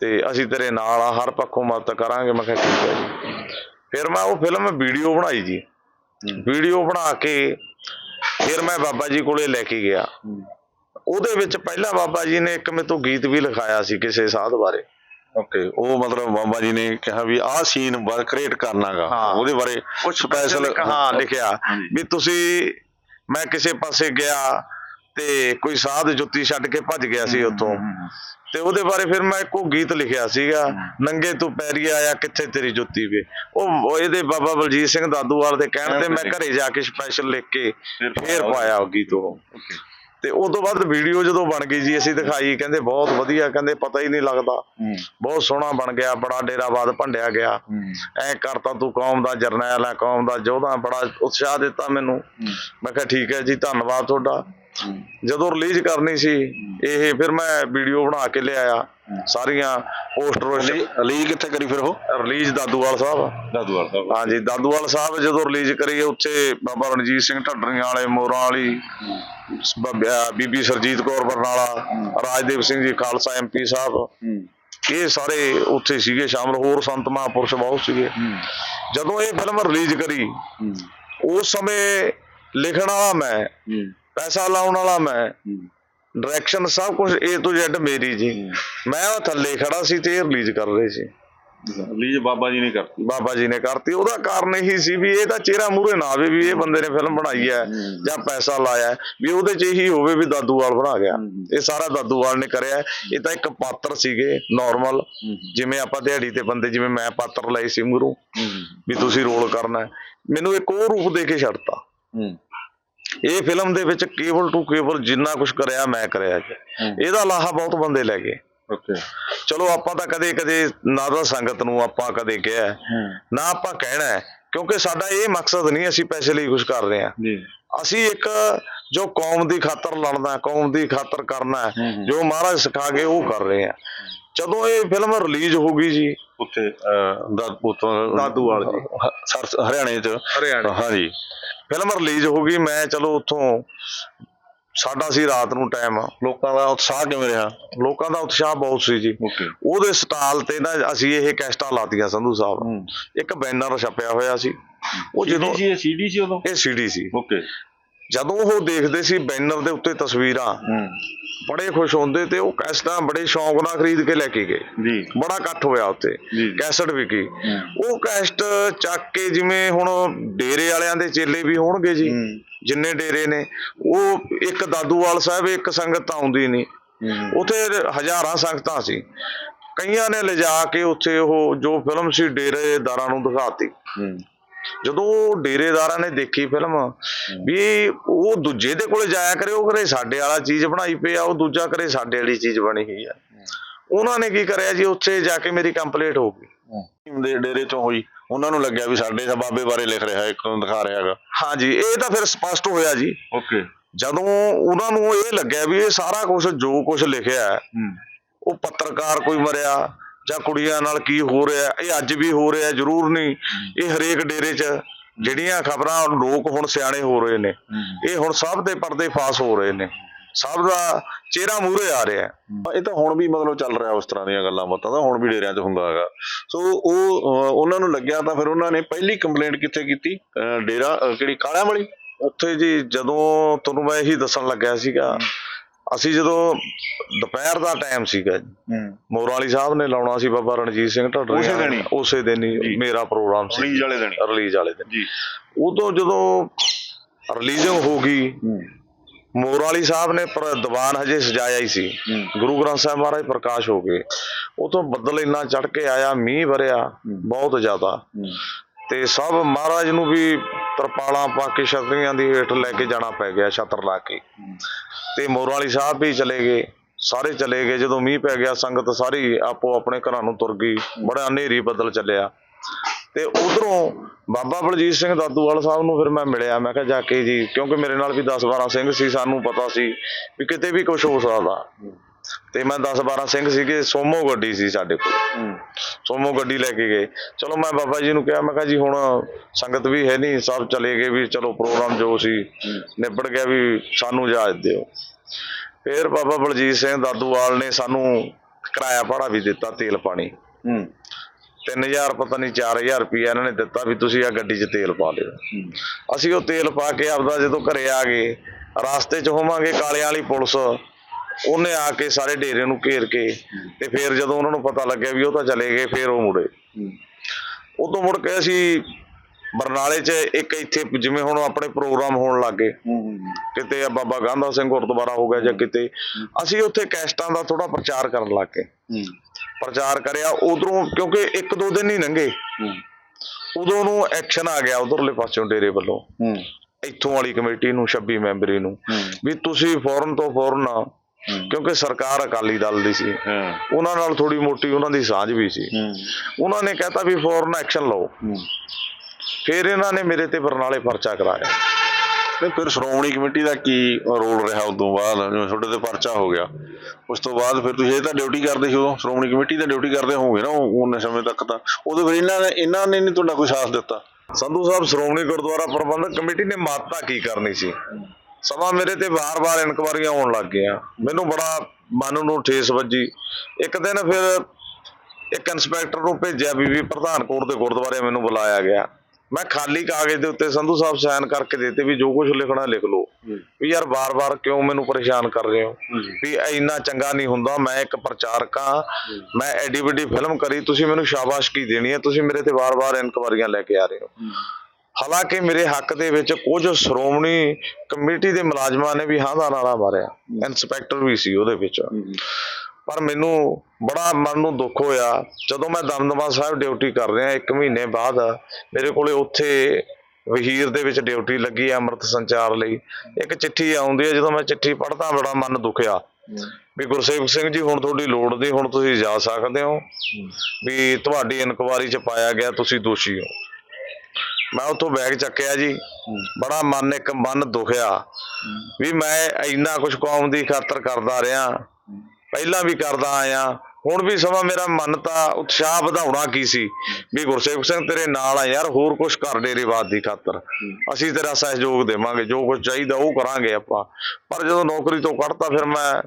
ਤੇ ਅਸੀਂ ਤੇਰੇ ਨਾਲ ਆ ਹਰ ਪੱਖੋਂ ਮਦਦ ਕਰਾਂਗੇ। ਮੈਂ ਕਿਹਾ ਠੀਕ ਹੈ ਜੀ। ਫਿਰ ਮੈਂ ਉਹ ਫਿਲਮ ਵੀਡੀਓ ਬਣਾਈ ਜੀ। ਵੀਡੀਓ ਬਣਾ ਕੇ ਫਿਰ ਮੈਂ ਬਾਬਾ ਜੀ ਕੋਲੇ ਲੈ ਕੇ ਗਿਆ। ਉਹਦੇ ਵਿੱਚ ਪਹਿਲਾਂ ਬਾਬਾ ਜੀ ਨੇ ਇੱਕ ਮੇਰੇ ਤੋਂ ਗੀਤ ਵੀ ਲਿਖਾਇਆ ਸੀ ਕਿਸੇ ਸਾਧ ਬਾਰੇ। ਓਕੇ ਉਹ ਮਤਲਬ ਬਾਬਾ ਜੀ ਨੇ ਕਿਹਾ ਵੀ ਆਹ ਸੀਨ ਬਾਰ ਕ੍ਰੀਏਟ ਕਰਨਾਗਾ। ਉਹਦੇ ਬਾਰੇ ਉਹ ਸਪੈਸ਼ਲ ਹਾਂ ਲਿਖਿਆ ਵੀ ਤੁਸੀਂ ਮੈਂ ਕਿਸੇ ਪਾਸੇ ਗਿਆ ਤੇ ਕੋਈ ਸਾਧ ਜੁੱਤੀ ਛੱਡ ਕੇ ਭੱਜ ਗਿਆ ਸੀ ਉੱਥੋਂ। ਤੇ ਉਹਦੇ ਬਾਰੇ ਫਿਰ ਮੈਂ ਇੱਕੋ ਗੀਤ ਲਿਖਿਆ ਸੀਗਾ ਨੰਗੇ ਤੂੰ ਪੈਰੀ ਆਇਆ ਕਿੱਥੇ ਤੇਰੀ ਜੁੱਤੀ ਵੇ। ਉਹ ਇਹਦੇ ਬਾਬਾ ਬਲਜੀਤ ਸਿੰਘ ਦਾਦੂਵਾਲ ਦੇ ਕਹਿਣ ਤੇ ਮੈਂ ਘਰੇ ਜਾ ਕੇ ਸਪੈਸ਼ਲ ਲਿਖ ਕੇ ਫੇਰ ਪਾਇਆ ਉਹ ਗੀਤ ਉਹ। ਤੇ ਉਸ ਤੋਂ ਬਾਅਦ ਵੀਡੀਓ ਜਦੋਂ ਬਣ ਗਈ ਜੀ ਅਸੀਂ ਦਿਖਾਈ ਕਹਿੰਦੇ ਬਹੁਤ ਵਧੀਆ ਕਹਿੰਦੇ ਪਤਾ ਹੀ ਨਹੀਂ ਲੱਗਦਾ। ਬਹੁਤ ਸੋਹਣਾ ਬਣ ਗਿਆ ਬੜਾ ਡੇਰਾਬਾਦ ਭੰਡਿਆ ਗਿਆ। ਐ ਕਰਤਾ ਤੂੰ ਕੌਮ ਦਾ ਜਰਨੈਲ ਹੈ ਕੌਮ ਦਾ ਯੋਧਾ ਬੜਾ ਉਤਸ਼ਾਹ ਦਿੱਤਾ ਮੈਨੂੰ। ਮੈਂ ਕਿਹਾ ਠੀਕ ਹੈ ਜੀ ਧੰਨਵਾਦ ਤੁਹਾਡਾ। ਜਦੋਂ ਰਿਲੀਜ਼ ਕਰਨੀ ਸੀ ਇਹ ਫਿਰ ਮੈਂ ਵੀਡੀਓ ਬਣਾ ਕੇ ਲਿਆਇਆ ਸਾਰੀਆਂ ਪੋਸਟਰ ਅਲੀ ਕਿੱਥੇ ਕਰੀ ਫਿਰ ਉਹ? ਰਿਲੀਜ਼ ਦਾਦੂਵਾਲ ਸਾਹਿਬ। ਦਾਦੂਵਾਲ ਸਾਹਿਬ। ਹਾਂਜੀ ਦਾਦੂਵਾਲ ਸਾਹਿਬ ਜਦੋਂ ਰਿਲੀਜ਼ ਕਰੀ ਉੱਥੇ ਬਾਬਾ ਰਣਜੀਤ ਸਿੰਘ ਢੱਡਰੀਆਂ ਵਾਲੇ ਮੋਰਾਂ ਵਾਲੀ ਬੀਬੀ ਸਰਜੀਤ ਕੌਰ ਬਰਨਾਲਾ ਰਾਜਦੇਵ ਸਿੰਘ ਜੀ ਖਾਲਸਾ ਐਮਪੀ ਸਾਹਿਬ। ਇਹ ਸਾਰੇ ਉੱਥੇ ਸੀਗੇ ਸ਼ਾਮਲ ਹੋਰ ਸੰਤ ਮਹਾਂਪੁਰਸ਼ ਬਹੁਤ ਸੀਗੇ। ਜਦੋਂ ਇਹ ਫਿਲਮ ਰਿਲੀਜ਼ ਕਰੀ ਉਸ ਸਮੇਂ ਲਿਖਣ ਵਾਲਾ ਮੈਂ ਪੈਸਾ ਲਾਉਣ ਵਾਲਾ ਮੈਂ। ਡਾਇਰੈਕਸ਼ਨ ਸਭ ਕੁਝ A to Z ਮੇਰੀ ਜੀ। ਮੈਂ ਉਹ ਥੱਲੇ ਖੜਾ ਸੀ ਤੇ ਇਹ ਰਿਲੀਜ਼ ਕਰ ਰਹੇ ਸੀ। ਲੀਜ ਬਾਬਾ ਜੀ ਨੇ ਕਰਤੀ। ਬਾਬਾ ਜੀ ਨੇ ਕਰਤੀ। ਉਹਦਾ ਕਾਰਨ ਇਹੀ ਸੀ ਵੀ ਇਹਦਾ ਚਿਹਰਾ ਮੂਹਰੇ ਨਾ ਆਵੇ ਵੀ ਇਹ ਬੰਦੇ ਨੇ ਫਿਲਮ ਬਣਾਈ ਹੈ ਜਾਂ ਪੈਸਾ ਲਾਇਆ ਵੀ ਉਹਦੇ 'ਚ ਇਹੀ ਹੋਵੇ ਵੀ ਦਾਦੂਵਾਲ ਬਣਾ ਗਿਆ। ਇਹ ਸਾਰਾ ਦਾਦੂਵਾਲ ਨੇ ਕਰਿਆ। ਇਹ ਤਾਂ ਇੱਕ ਪਾਤਰ ਸੀਗੇ ਨਾਰਮਲ ਜਿਵੇਂ ਆਪਾਂ ਦਿਹਾੜੀ ਤੇ ਬੰਦੇ ਜਿਵੇਂ ਮੈਂ ਪਾਤਰ ਲਏ ਸੀ ਮੂਹਰੋਂ। ਵੀ ਤੁਸੀਂ ਰੋਲ ਕਰਨਾ। ਮੈਨੂੰ ਇੱਕ ਉਹ ਰੂਪ ਦੇ ਕੇ ਛੱਡਤਾ। ਇਹ ਫਿਲਮ ਦੇ ਵਿੱਚ ਕੇਵਲ ਟੂ ਕੇਵਲ ਜਿੰਨਾ ਕੁਝ ਕਰਿਆ ਮੈਂ ਕਰਿਆ ਜੀ। ਇਹਦਾ ਲਾਹਾ ਬਹੁਤ ਬੰਦੇ ਲੈ ਗਏ। ਓਕੇ। ਚਲੋ ਆਪਾਂ ਤਾਂ ਕਦੇ ਕਦੇ ਨਾ ਤਾਂ ਸੰਗਤ ਨੂੰ ਆਪਾਂ ਕਦੇ ਕਿਹਾ ਨਾ ਆਪਾਂ ਕਹਿਣਾ ਕਿਉਂਕਿ ਸਾਡਾ ਇਹ ਮਕਸਦ ਨਹੀਂ ਅਸੀਂ ਪੈਸੇ ਲਈ ਕੁਝ ਕਰ ਰਹੇ ਜੀ। ਅਸੀਂ ਇੱਕ ਜੋ ਕੌਮ ਦੀ ਖਾਤਰ ਲੜਨਾ ਕੌਮ ਦੀ ਖਾਤਰ ਕਰਨਾ ਜੋ ਮਹਾਰਾਜ ਸਿਖਾ ਗਏ ਉਹ ਕਰ ਰਹੇ ਆ ਜਦੋਂ ਇਹ ਫਿਲਮ ਰਿਲੀਜ਼ ਹੋ ਗਈ ਜੀ ਉੱਥੇ ਦਾਦੂਵਾਲ ਜੀ। ਹਰਿਆਣੇ ਚ। ਹਰਿਆਣਾ ਹਾਂਜੀ। ਫਿਲਮ ਰਿਲੀਜ਼ ਹੋ ਗਈ ਮੈਂ ਚਲੋ ਉੱਥੋਂ ਸਾਡਾ ਸੀ ਰਾਤ ਨੂੰ ਟਾਈਮ ਲੋਕਾਂ ਦਾ ਉਤਸ਼ਾਹ ਕਿਵੇਂ ਰਿਹਾ? ਲੋਕਾਂ ਦਾ ਉਤਸ਼ਾਹ ਬਹੁਤ ਸੀ ਜੀ। ਉਹਦੇ ਸਟਾਲ ਤੇ ਨਾ ਅਸੀਂ ਇਹ ਕੈਸਟਾਂ ਲਾਤੀਆਂ ਸੰਧੂ ਸਾਹਿਬ। ਇੱਕ ਬੈਨਰ ਛਪਿਆ ਹੋਇਆ ਸੀ। ਉਹ ਜਦੋਂ ਇਹ ਸੀਡੀ ਸੀ ਉਦੋਂ? ਇਹ ਸੀਡੀ ਸੀ। ਓਕੇ ਜਦੋਂ ਉਹ ਦੇਖਦੇ ਸੀ ਬੈਨਰ ਦੇ ਉੱਤੇ ਤਸਵੀਰਾਂ ਬੜੇ ਖੁਸ਼ ਹੁੰਦੇ ਤੇ ਉਹ ਕੈਸਟਾਂ ਬੜੇ ਸ਼ੌਂਕ ਨਾਲ ਖਰੀਦ ਕੇ ਲੈ ਕੇ ਗਏ। ਜੀ। ਬੜਾ ਇਕੱਠ ਹੋਇਆ ਉੱਥੇ। ਕੈਸਟ ਵਿਕੀ। ਉਹ ਕੈਸਟ ਚੱਕ ਕੇ ਜਿਵੇਂ ਹੁਣ ਡੇਰੇ ਵਾਲਿਆਂ ਦੇ ਚੇਲੇ ਵੀ ਹੋਣਗੇ ਜੀ। ਜਿੰਨੇ ਡੇਰੇ ਨੇ ਉਹ ਇੱਕ ਦਾਦੂਵਾਲ ਸਾਹਿਬ ਇੱਕ ਸੰਗਤ ਆਉਂਦੀ ਨਹੀਂ। ਉੱਥੇ ਹਜ਼ਾਰਾਂ ਸੰਗਤਾਂ ਸੀ। ਕਈਆਂ ਨੇ ਲਿਜਾ ਕੇ ਉੱਥੇ ਉਹ ਜੋ ਫਿਲਮ ਸੀ ਡੇਰੇਦਾਰਾਂ ਨੂੰ ਦਿਖਾਤੀ। ਜਦੋਂ ਡੇਰੇਦਾਰਾਂ ਨੇ ਦੇਖੀ ਫਿਲਮ ਵੀ ਉਹ ਦੂਜੇ ਦੇ ਕੋਲੇ ਜਾਇਆ ਕਰੇ ਉਹ ਕਰੇ ਸਾਡੇ ਵਾਲਾ ਚੀਜ਼ ਬਣਾਈ ਪਿਆ ਉਹ ਦੂਜਾ ਕਰੇ ਸਾਡੇ ਵਾਲੀ ਚੀਜ਼ ਬਣੀ ਹੋਈ ਆ। ਉਹਨਾਂ ਨੇ ਕੀ ਕਰਿਆ ਜੀ? ਉੱਥੇ ਜਾ ਕੇ ਮੇਰੀ ਕੰਪਲੀਟ ਹੋ ਗਈ। ਦੇ ਡੇਰੇ ਚੋਂ ਹੋਈ। ਉਹਨਾਂ ਨੂੰ ਲੱਗਿਆ ਵੀ ਸਾਡੇ ਤਾਂ ਬਾਬੇ ਬਾਰੇ ਲਿਖ ਰਿਹਾ ਇੱਕ ਨੂੰ ਦਿਖਾ ਰਿਹਾ ਹੈਗਾ। ਹਾਂਜੀ ਇਹ ਤਾਂ ਫਿਰ ਸਪਸ਼ਟ ਹੋਇਆ ਜੀ। ਓਕੇ। ਜਦੋਂ ਉਹਨਾਂ ਨੂੰ ਇਹ ਲੱਗਿਆ ਵੀ ਇਹ ਸਾਰਾ ਕੁਝ ਜੋ ਕੁਝ ਲਿਖਿਆ ਉਹ ਪੱਤਰਕਾਰ ਕੋਈ ਮਰਿਆ ਜਾਂ ਕੁੜੀਆਂ ਨਾਲ ਕੀ ਹੋ ਰਿਹਾ ਇਹ ਅੱਜ ਵੀ ਹੋ ਰਿਹਾ ਜ਼ਰੂਰ ਨਹੀਂ। ਇਹ ਹਰੇਕ ਡੇਰੇ 'ਚ ਜਿਹੜੀਆਂ ਖਬਰਾਂ ਲੋਕ ਹੁਣ ਸਿਆਣੇ ਹੋ ਰਹੇ ਨੇ ਇਹ ਹੁਣ ਸਭ ਦੇ ਪਰਦੇ ਫਾਸ ਹੋ ਰਹੇ ਨੇ। ਸਭ ਦਾ ਚਿਹਰਾ ਮੂਹਰੇ ਆ ਰਿਹਾ। ਇਹ ਤਾਂ ਹੁਣ ਵੀ ਮਤਲਬ ਚੱਲ ਰਿਹਾ ਉਸ ਤਰ੍ਹਾਂ ਦੀਆਂ ਗੱਲਾਂ ਬਾਤਾਂ ਤਾਂ ਹੁਣ ਵੀ ਡੇਰਿਆਂ 'ਚ ਹੁੰਦਾ ਹੈਗਾ। ਸੋ ਉਹ ਉਹਨਾਂ ਨੂੰ ਲੱਗਿਆ ਤਾਂ ਫਿਰ ਉਹਨਾਂ ਨੇ ਪਹਿਲੀ ਕੰਪਲੇਂਟ ਕਿੱਥੇ ਕੀਤੀ? ਅਹ, ਡੇਰਾ ਕਿਹੜੀ ਕਾਲਿਆਂ ਵਾਲੀ ਉੱਥੇ ਜੀ ਜਦੋਂ ਤੁਹਾਨੂੰ ਮੈਂ ਇਹੀ ਦੱਸਣ ਲੱਗਿਆ ਸੀਗਾ ਅਸੀਂ ਜਦੋਂ ਦੁਪਹਿਰ ਦਾ ਟਾਈਮ ਸੀਗਾ ਮੋਰਾਲੀ ਸਾਹਿਬ ਨੇ ਲਾਉਣਾ ਸੀ ਬਾਬਾ ਰਣਜੀਤ ਸਿੰਘ ਢੱਡਰੀਆਂ ਉਸੇ ਦਿਨ ਹੀ? ਉਸੇ ਦਿਨ ਹੀ। ਮੇਰਾ ਪ੍ਰੋਗਰਾਮ ਸੀ। ਰਿਲੀਜ਼ ਵਾਲੇ ਦਿਨ ਰਿਲੀਜ਼ ਵਾਲੇ ਦਿਨ। ਜੀ। ਉਦੋਂ ਜਦੋਂ ਰਿਲੀਜ਼ਿੰਗ ਹੋ ਗਈ ਮੋਰਾਲੀ ਸਾਹਿਬ ਨੇ ਪਰ ਦੀਵਾਨ ਹਜੇ ਸਜਾਇਆ ਹੀ ਸੀ। ਗੁਰੂ ਗ੍ਰੰਥ ਸਾਹਿਬ ਮਹਾਰਾਜ ਪ੍ਰਕਾਸ਼ ਹੋ ਗਏ। ਉਤੋਂ ਬੱਦਲ ਇੰਨਾ ਚੜ ਕੇ ਆਇਆ ਮੀਂਹ ਵਰਿਆ ਬਹੁਤ ਜ਼ਿਆਦਾ। ਤੇ ਸਭ ਮਹਾਰਾਜ ਨੂੰ ਵੀ ਤਰਪਾਲਾਂ ਪਾ ਕੇ ਛਤਰੀਆਂ ਦੀ ਹੇਠ ਲੈ ਕੇ ਜਾਣਾ ਪੈ ਗਿਆ ਛਤਰ ਲਾ ਕੇ। ਤੇ ਮੋਰਾਲੀ ਸਾਹਿਬ ਵੀ ਚਲੇ ਗਏ, ਸਾਰੇ ਚਲੇ ਗਏ। ਜਦੋਂ ਮੀਂਹ ਪੈ ਗਿਆ, ਸੰਗਤ ਸਾਰੀ ਆਪੋ ਆਪਣੇ ਘਰਾਂ ਨੂੰ ਤੁਰ ਗਈ। ਬੜਾ ਹਨੇਰੀ ਬੱਦਲ ਚੱਲਿਆ। ਤੇ ਉਧਰੋਂ ਬਾਬਾ ਬਲਜੀਤ ਸਿੰਘ ਦਾਦੂਵਾਲ ਸਾਹਿਬ ਨੂੰ ਫਿਰ ਮੈਂ ਮਿਲਿਆ। ਮੈਂ ਕਿਹਾ, ਜਾ ਕੇ ਜੀ, ਕਿਉਂਕਿ ਮੇਰੇ ਨਾਲ ਵੀ 10 12 ਸਿੰਘ ਸੀ, ਸਾਨੂੰ ਪਤਾ ਸੀ ਵੀ ਕਿਤੇ ਵੀ ਕੁਝ ਹੋ ਸਕਦਾ। ਤੇ ਮੈਂ 10 12 ਸਿੰਘ ਸੀਗੇ ਸੋਮੋ ਗੱਡੀ ਸੀ ਸਾਡੇ ਕੋਲ। ਸੋਮੋ ਗੱਡੀ ਲੈ ਕੇ ਗਏ। ਚਲੋ ਮੈਂ ਬਾਬਾ ਜੀ ਨੂੰ ਕਿਹਾ ਮੈਂ ਕਿਹਾ ਜੀ ਹੁਣ ਸੰਗਤ ਵੀ ਹੈ ਨਹੀਂ ਸਭ ਚਲੇ ਗਏ ਵੀ ਚਲੋ ਪ੍ਰੋਗਰਾਮ ਜੋ ਸੀ ਨਿਬੜ ਗਿਆ ਵੀ ਸਾਨੂੰ ਇਜਾਜ਼ਤ ਦਿਓ। ਫਿਰ ਬਾਬਾ ਬਲਜੀਤ ਸਿੰਘ ਦਾਦੂਵਾਲ ਨੇ ਸਾਨੂੰ ਕਿਰਾਇਆ ਭਾੜਾ ਵੀ ਦਿੱਤਾ ਤੇਲ ਪਾਣੀ। ਹੂੰ। 3000 ਪਤਾ ਨਹੀਂ 4000 ਰੁਪਇਆ ਇਹਨਾਂ ਨੇ ਦਿੱਤਾ ਵੀ ਤੁਸੀਂ ਆ ਗੱਡੀ 'ਚ ਤੇਲ ਪਾ ਲਿਓ ਅਸੀਂ ਉਹ ਤੇਲ ਪਾ ਕੇ ਆਪਦਾ ਜਦੋਂ ਘਰੇ ਆ ਗਏ ਰਾਸਤੇ 'ਚ ਹੋਵਾਂਗੇ ਕਾਲਿਆਂ ਵਾਲੀ ਪੁਲਿਸ ਉਹਨੇ ਆ ਕੇ ਸਾਰੇ ਡੇਰੇ ਨੂੰ ਘੇਰ ਕੇ ਤੇ ਫਿਰ ਜਦੋਂ ਉਹਨਾਂ ਨੂੰ ਪਤਾ ਲੱਗਿਆ ਵੀ ਉਹ ਤਾਂ ਚਲੇ ਗਏ ਫਿਰ ਉਹ ਮੁੜੇ। ਉਦੋਂ ਮੁੜ ਕੇ ਅਸੀਂ ਬਰਨਾਲੇ 'ਚ ਇੱਕ ਇੱਥੇ ਜਿਵੇਂ ਹੁਣ ਆਪਣੇ ਪ੍ਰੋਗਰਾਮ ਹੋਣ ਲੱਗੇ ਕਿਤੇ ਆ ਬਾਬਾ ਗਾਂਧਾ ਸਿੰਘ ਗੁਰਦੁਆਰਾ ਹੋ ਗਿਆ ਜਾਂ ਕਿਤੇ ਅਸੀਂ ਉੱਥੇ ਕੈਸਟਾਂ ਦਾ ਥੋੜਾ ਪ੍ਰਚਾਰ ਕਰਨ ਲੱਗ ਗਏ। ਪ੍ਰਚਾਰ ਕਰਿਆ ਉਧਰੋਂ ਕਿਉਂਕਿ ਇੱਕ ਦੋ ਦਿਨ ਹੀ ਲੰਘੇ। ਉਦੋਂ ਨੂੰ ਐਕਸ਼ਨ ਆ ਗਿਆ ਉਧਰਲੇ ਪਾਸਿਓਂ ਡੇਰੇ ਵੱਲੋਂ। ਇੱਥੋਂ ਵਾਲੀ ਕਮੇਟੀ ਨੂੰ 26 ਮੈਂਬਰੀ ਨੂੰ। ਵੀ ਤੁਸੀਂ ਫੌਰਨ ਤੋਂ ਫੌਰਨ ਕਿਉਂਕਿ ਸਰਕਾਰ ਅਕਾਲੀ ਦਲ ਦੀ ਸੀ। ਉਹਨਾਂ ਨਾਲ ਥੋੜੀ ਮੋਟੀ ਉਹਨਾਂ ਦੀ ਸਾਂਝ ਵੀ ਸੀ। ਉਹਨਾਂ ਨੇ ਕਹਿਤਾ ਵੀ ਫੌਰਨ ਐਕਸ਼ਨ ਲਓ। ਫਿਰ ਇਹਨਾਂ ਨੇ ਮੇਰੇ ਤੇ ਬਰਨਾਲੇ ਪਰਚਾ ਕਰਾਇਆ। ਤੇ ਫਿਰ ਸ਼੍ਰੋਮਣੀ ਕਮੇਟੀ ਦਾ ਕੀ ਰੋਲ ਰਿਹਾ ਉਸ ਤੋਂ ਬਾਅਦ ਤੁਹਾਡੇ ਤੇ ਪਰਚਾ ਹੋ ਗਿਆ। ਉਸ ਤੋਂ ਬਾਅਦ ਫਿਰ ਤੁਸੀਂ ਇਹ ਤਾਂ ਡਿਊਟੀ ਕਰਦੇ ਸੀ ਉਦੋਂ। ਸ਼੍ਰੋਮਣੀ ਕਮੇਟੀ ਦਾ ਡਿਊਟੀ ਕਰਦੇ ਹੋਵੋਗੇ ਨਾ ਉਹ- ਉਹਨੇ ਸਮੇਂ ਤੱਕ ਤਾਂ। ਉਦੋਂ ਫਿਰ ਇਹਨਾਂ ਨੇ ਇਹਨਾਂ ਨੇ ਨਹੀਂ ਤੁਹਾਡਾ ਕੋਈ ਸਾਥ ਦਿੱਤਾ। ਸੰਧੂ ਸਾਹਿਬ ਸ਼੍ਰੋਮਣੀ ਗੁਰਦੁਆਰਾ ਪ੍ਰਬੰਧਕ ਕਮੇਟੀ ਨੇ ਮਾਤਾ ਕੀ ਕਰਨੀ ਸੀ? ਸਮਾਂ ਮੇਰੇ ਤੇ ਵਾਰ-ਵਾਰ ਇਨਕੁਆਰੀਆਂ ਆਉਣ ਲੱਗ ਗਈਆਂ। ਮੈਨੂੰ ਬੜਾ ਮਨ ਨੂੰ ਠੇਸ ਵੱਜੀ। ਇੱਕ ਦਿਨ ਫਿਰ ਇੱਕ ਇੰਸਪੈਕਟਰ ਨੂੰ ਭੇਜਿਆ ਬੀਬੀ ਪ੍ਰਧਾਨਕੋਟ ਦੇ ਗੁਰਦੁਆਰੇ ਮੈਨੂੰ ਬੁਲਾਇਆ ਗਿਆ। ਮੈਂ ਖਾਲੀ ਕਾਗਜ਼ ਦੇ ਉੱਤੇ ਸੰਧੂ ਸਾਹਿਬ ਸਾਈਨ ਕਰਕੇ ਦਿੱਤੇ ਵੀ ਜੋ ਕੁਝ ਲਿਖਣਾ ਲਿਖ ਲਓ। ਵੀ ਯਾਰ ਵਾਰ-ਵਾਰ ਕਿਉਂ ਮੈਨੂੰ ਪਰੇਸ਼ਾਨ ਕਰ ਰਹੇ ਹੋ? ਵੀ ਇੰਨਾ ਚੰਗਾ ਨਹੀਂ ਹੁੰਦਾ ਮੈਂ ਇੱਕ ਪ੍ਰਚਾਰਕ ਹਾਂ। ਮੈਂ ਐਡੀ ਵੱਡੀ ਫਿਲਮ ਕਰੀ ਤੁਸੀਂ ਮੈਨੂੰ ਸ਼ਾਬਾਸ਼ਕੀ ਦੇਣੀ ਹੈ ਤੁਸੀਂ ਮੇਰੇ ਤੇ ਵਾਰ-ਵਾਰ ਇਨਕੁਆਰੀਆਂ ਲੈ ਕੇ ਆ ਰਹੇ ਹੋ। ਹਾਲਾਂਕਿ ਮੇਰੇ ਹੱਕ ਦੇ ਵਿੱਚ ਕੁਝ ਸ਼੍ਰੋਮਣੀ ਕਮੇਟੀ ਦੇ ਮੁਲਾਜ਼ਮਾਂ ਨੇ ਵੀ ਹਾਂ ਦਾ ਨਾਰਾ ਮਾਰਿਆ ਇੰਸਪੈਕਟਰ ਵੀ ਸੀ ਉਹਦੇ ਵਿੱਚ। ਪਰ ਮੈਨੂੰ ਬੜਾ ਮਨ ਨੂੰ ਦੁੱਖ ਹੋਇਆ ਜਦੋਂ ਮੈਂ ਦਮਦਮਾ ਸਾਹਿਬ ਡਿਊਟੀ ਕਰ ਰਿਹਾ ਇੱਕ ਮਹੀਨੇ ਬਾਅਦ ਮੇਰੇ ਕੋਲੇ ਉੱਥੇ ਵਹੀਰ ਦੇ ਵਿੱਚ ਡਿਊਟੀ ਲੱਗੀ ਹੈ ਅੰਮ੍ਰਿਤ ਸੰਚਾਰ ਲਈ। ਇੱਕ ਚਿੱਠੀ ਆਉਂਦੀ ਹੈ ਜਦੋਂ ਮੈਂ ਚਿੱਠੀ ਪੜ੍ਹਦਾ ਬੜਾ ਮਨ ਦੁਖਿਆ। ਵੀ ਗੁਰਸੇਵਕ ਸਿੰਘ ਜੀ ਹੁਣ ਤੁਹਾਡੀ ਲੋੜ ਨਹੀਂ ਹੁਣ ਤੁਸੀਂ ਜਾ ਸਕਦੇ ਹੋ। ਵੀ ਤੁਹਾਡੀ ਇਨਕੁਆਰੀ ਚ ਪਾਇਆ ਗਿਆ ਤੁਸੀਂ ਦੋਸ਼ੀ ਹੋ। ਮੈਂ ਉੱਥੋਂ ਬੈਗ ਚੱਕਿਆ ਜੀ। ਬੜਾ ਮਨ ਇੱਕ ਮਨ ਦੁਖਿਆ। ਵੀ ਮੈਂ ਇੰਨਾ ਕੁਝ ਕੌਮ ਦੀ ਖਾਤਰ ਕਰਦਾ ਰਿਹਾ। ਪਹਿਲਾਂ ਵੀ ਕਰਦਾ ਆਇਆ। ਹੁਣ ਵੀ ਸਮਾਂ ਮੇਰਾ ਮਨ ਤਾਂ ਉਤਸ਼ਾਹ ਵਧਾਉਣਾ ਕੀ ਸੀ? ਵੀ ਗੁਰਸੇਵਕ ਸਿੰਘ ਤੇਰੇ ਨਾਲ ਆ ਯਾਰ ਹੋਰ ਕੁਝ ਕਰ ਡੇਰੇਵਾਦ ਦੀ ਖਾਤਰ। ਅਸੀਂ ਤੇਰਾ ਸਹਿਯੋਗ ਦੇਵਾਂਗੇ ਜੋ ਕੁਝ ਚਾਹੀਦਾ ਉਹ ਕਰਾਂਗੇ ਆਪਾਂ। ਪਰ ਜਦੋਂ ਨੌਕਰੀ ਤੋਂ ਕੱਢਤਾ ਫਿਰ ਮੈਂ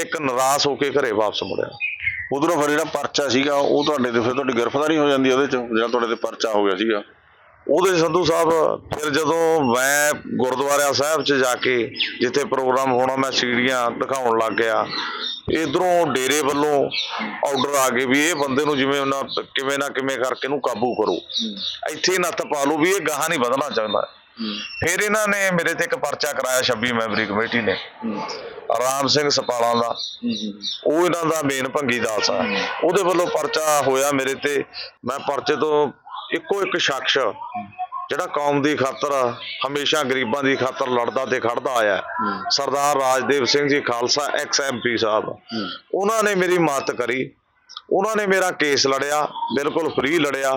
ਇੱਕ ਨਿਰਾਸ਼ ਹੋ ਕੇ ਘਰੇ ਵਾਪਸ ਮੁੜਿਆ। ਉਧਰੋਂ ਫਿਰ ਜਿਹੜਾ ਪਰਚਾ ਸੀਗਾ ਉਹ ਤੁਹਾਡੇ ਤੇ ਫਿਰ ਤੁਹਾਡੀ ਗ੍ਰਿਫਤਾਰੀ ਹੋ ਜਾਂਦੀ ਉਹਦੇ ਚ? ਜਿਹੜਾ ਤੁਹਾਡੇ ਤੇ ਪਰਚਾ ਹੋ ਗਿਆ ਸੀਗਾ? ਉਹਦੇ ਸੰਧੂ ਸਾਹਿਬ ਫਿਰ ਜਦੋਂ ਮੈਂ ਗੁਰਦੁਆਰਾ ਸਾਹਿਬ 'ਚ ਜਾ ਕੇ ਜਿੱਥੇ ਪ੍ਰੋਗਰਾਮ ਹੋਣਾ ਮੈਂ ਸੀੜੀਆਂ ਦਿਖਾਉਣ ਲੱਗ ਗਿਆ। ਇਧਰੋਂ ਡੇਰੇ ਵੱਲੋਂ ਆਰਡਰ ਆ ਗਏ ਵੀ ਇਹ ਬੰਦੇ ਨੂੰ ਜਿਵੇਂ ਉਹਨਾਂ ਕਿਵੇਂ ਨਾ ਕਿਵੇਂ ਕਰਕੇ ਇਹਨੂੰ ਕਾਬੂ ਕਰੋ। ਇੱਥੇ ਨੱਥ ਪਾ ਲਓ ਵੀ ਇਹ ਗਾਹਾਂ ਨਹੀਂ ਵਧਣਾ ਚਾਹੁੰਦਾ। ਫਿਰ ਇਹਨਾਂ ਨੇ ਮੇਰੇ ਤੇ ਇੱਕ ਪਰਚਾ ਕਰਾਇਆ 26 ਮੈਂਬਰੀ ਕਮੇਟੀ ਨੇ। ਰਾਮ ਸਿੰਘ ਸਪਾਲਾਂ ਦਾ। ਉਹ ਇਹਨਾਂ ਦਾ ਮੇਨ ਭੰਗੀ ਦਾਸ ਆ। ਉਹਦੇ ਵੱਲੋਂ ਪਰਚਾ ਹੋਇਆ ਮੇਰੇ ਤੇ। ਮੈਂ ਪਰਚੇ ਤੋਂ ਇੱਕੋ ਇੱਕ ਸ਼ਖਸ ਜਿਹੜਾ ਕੌਮ ਦੀ ਖਾਤਰ ਹਮੇਸ਼ਾ ਗਰੀਬਾਂ ਦੀ ਖਾਤਰ ਲੜਦਾ ਤੇ ਖੜਦਾ ਆਇਆ। ਸਰਦਾਰ ਰਾਜਦੇਵ ਸਿੰਘ ਜੀ ਖਾਲਸਾ ਐਕਸ ਐਮਪੀ ਸਾਹਿਬ। ਉਹਨਾਂ ਨੇ ਮੇਰੀ ਮਦਦ ਕਰੀ। ਉਹਨਾਂ ਨੇ ਮੇਰਾ ਕੇਸ ਲੜਿਆ ਬਿਲਕੁਲ ਫ੍ਰੀ ਲੜਿਆ।